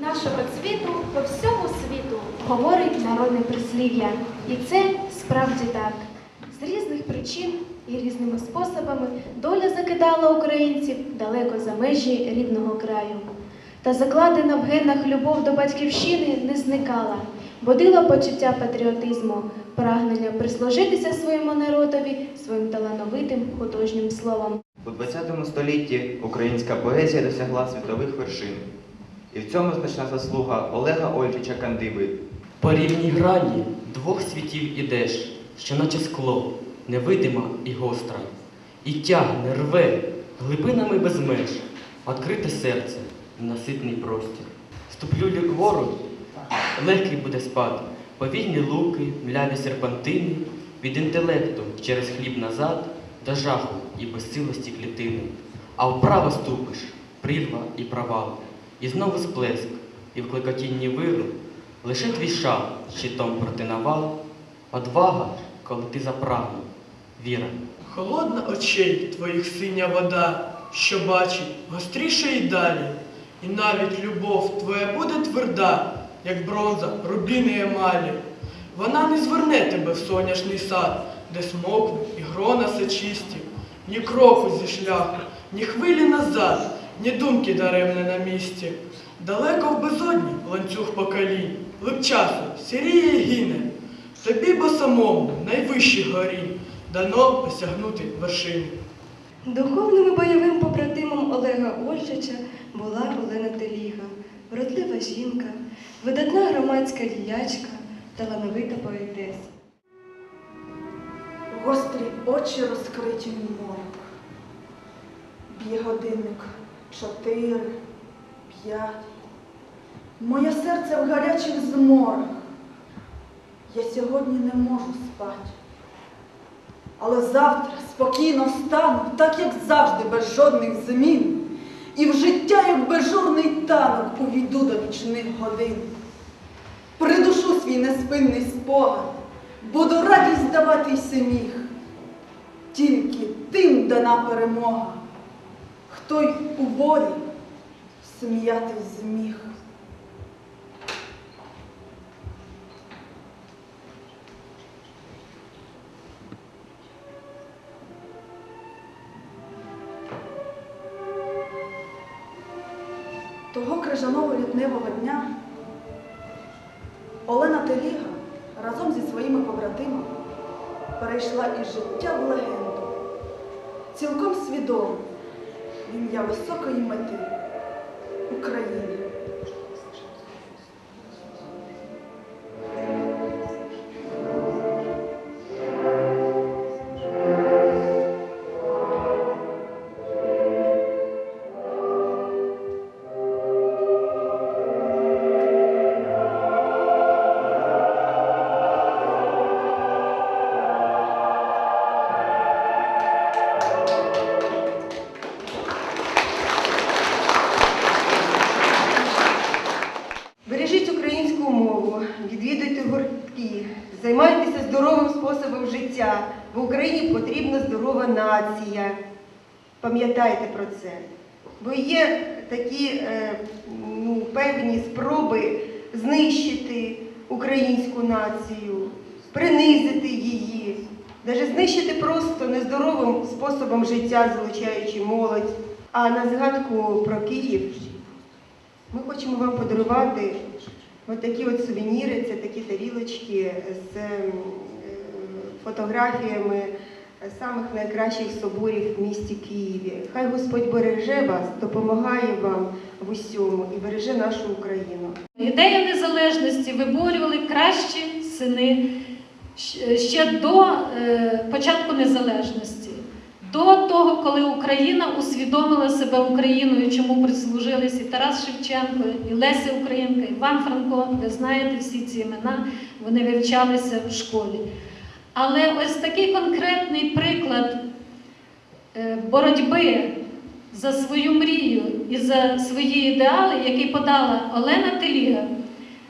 Нашого цвіту по всьому світу говорить народне прислів'я. І це справді так. З різних причин і різними способами доля закидала українців далеко за межі рідного краю. Та закладена в генах любов до батьківщини не зникала, будила почуття патріотизму, прагнення прислужитися своєму народові своїм талановитим художнім словом. У ХХ столітті українська поезія досягла світових вершин. І в цьому значна заслуга Олега Ольчича Кандиби. По рівній грані двох світів ідеш, що наче скло, невидима і гостра, і тягне, рве глибинами без меж, відкрите серце, ненаситний простір. Ступлю ліквору, легкий буде спад, повільні луки, мляві серпантини, від інтелекту через хліб назад до жаху і безсилості клітини. А вправо ступиш, прірва і провал, і знову сплеск, і в клекотінні виру Лише твій шал щитом проти навал, одвага, коли ти запрагнув, віра. Холодна очей твоїх синя вода, що бачить гостріше і далі. І навіть любов твоя буде тверда, як бронза, рубіни емалі. Вона не зверне тебе в соняшний сад, де смокви і грона сечисті, ні кроку зі шляху, ні хвилі назад, ні думки даремне на місці. Далеко в безодні ланцюг поколінь, лип часу сіріє і гине. Тобі бо самому найвищих горінь дано осягнути вершини. Духовним і бойовим побратимом Олега Ольчича була Олена Теліга, вродлива жінка, видатна громадська діячка, талановита поетеса. Гострі очі розкриті в морок. Б'є годинник чотири, п'ять. Моє серце в гарячих зморах. Я сьогодні не можу спати. Але завтра спокійно встану, так як завжди, без жодних змін. І в життя, як безжурний танок, увійду до нічних годин. Придушу свій неспинний спогад, буду радість давати й сміх. Тільки тим дана перемога, хто й у болі сміятись зміг. Того крижаного лютневого дня Олена Теліга разом зі своїми побратимами перейшла із життя в легенду, цілком свідомо в ім'я високої мети України. В потрібна здорова нація. Пам'ятайте про це. Бо є такі е, ну, певні спроби знищити українську націю, принизити її, навіть знищити просто нездоровим способом життя, залучаючи молодь. А на згадку про Київ ми хочемо вам подарувати от такі от сувеніри, це такі тарілочки з ем, е, фотографіями самих найкращих соборів в місті Києві. Хай Господь береже вас, допомагає вам в усьому і береже нашу Україну. Ідею незалежності виборювали кращі сини ще до е, початку незалежності, до того, коли Україна усвідомила себе Україною, чому прислужились і Тарас Шевченко, і Леся Українка, і Іван Франко. Ви знаєте всі ці імена, вони вивчалися в школі. Але ось такий конкретний приклад е, боротьби за свою мрію і за свої ідеали, який подала Олена Теліга,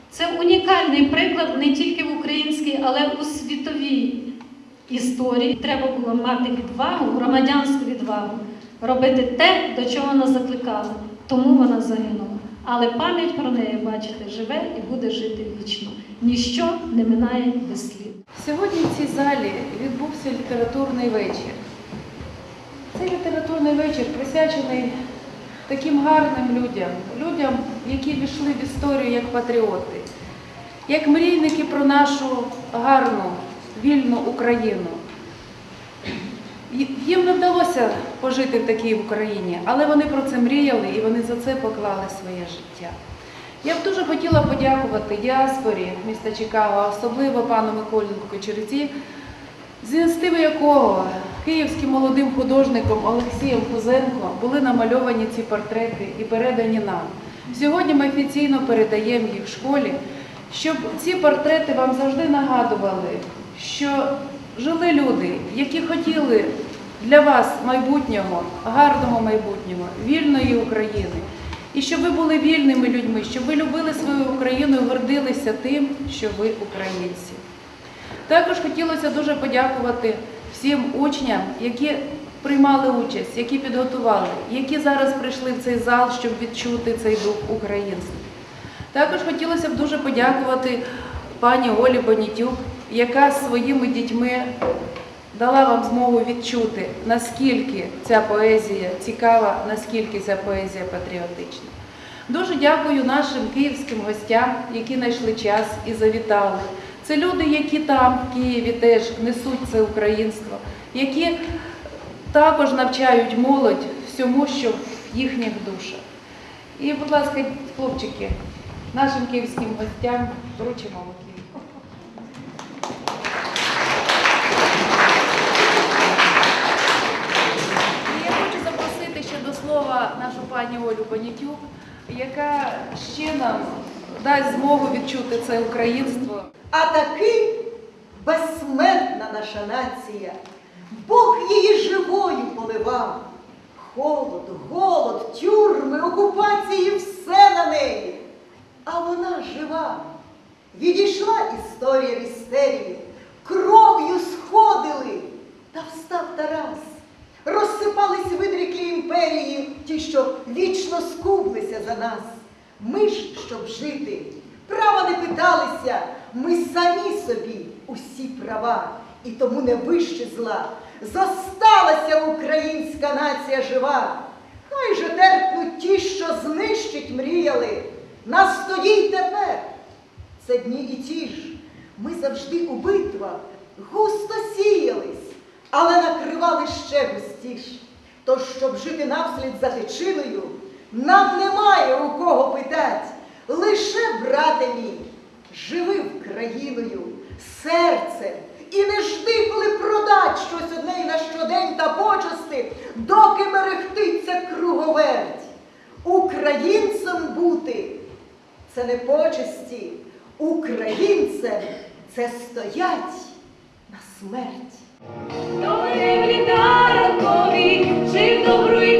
це унікальний приклад не тільки в українській, але й у світовій історії. Треба було мати відвагу, громадянську відвагу, робити те, до чого вона закликала. Тому вона загинула. Але пам'ять про неї, бачите, живе і буде жити вічно. Ніщо не минає без слід. Сьогодні в цій залі відбувся літературний вечір. Цей літературний вечір присвячений таким гарним людям, людям, які війшли в історію як патріоти, як мрійники про нашу гарну, вільну Україну. Їм не вдалося пожити в такій Україні, але вони про це мріяли і вони за це поклали своє життя. Я б дуже хотіла подякувати діаспорі міста Чикаго, особливо пану Миколі Кочерці, з ініціативи якого київським молодим художником Олексієм Кузенко були намальовані ці портрети і передані нам. Сьогодні ми офіційно передаємо їх школі, щоб ці портрети вам завжди нагадували, що жили люди, які хотіли для вас майбутнього, гарного майбутнього, вільної України. І щоб ви були вільними людьми, щоб ви любили свою Україну і гордилися тим, що ви українці. Також хотілося дуже подякувати всім учням, які приймали участь, які підготували, які зараз прийшли в цей зал, щоб відчути цей дух українства. Також хотілося б дуже подякувати пані Олі Бонітюк, яка своїми дітьми дала вам змогу відчути, наскільки ця поезія цікава, наскільки ця поезія патріотична. Дуже дякую нашим київським гостям, які знайшли час і завітали. Це люди, які там, в Києві, теж несуть це українство, які також навчають молодь всьому, що в їхніх душах. І, будь ласка, хлопчики, нашим київським гостям вручимо нашу пані Олю Бонітюк, яка ще нам дасть змогу відчути це українство. А таки безсмертна наша нація. Бог її живою поливав. Холод, голод, тюрми, окупації, все на неї. А вона жива. Відійшла історія в істерії, кров'ю сходили, та встав Тарас. Розсипались видріки імперії, ті, що вічно скублися за нас. Ми ж, щоб жити, права не питалися, ми самі собі усі права, і тому не вище зла. Зосталася українська нація жива. Хай же терпнуть ті, що знищить мріяли. Нас тоді й тепер. Це дні і ті ж. Ми завжди у битвах густо сіялись, але накривали ще густіш. Тож, щоб жити навслід за тичиною, нам немає у кого питать. Лише, брате мій, живи Україною, серцем, і не жди, коли продать щось одне на щодень та почасти, доки мерехтиться круговерть. Українцем бути це не почесті, українцем це стоять на смерть просив добру.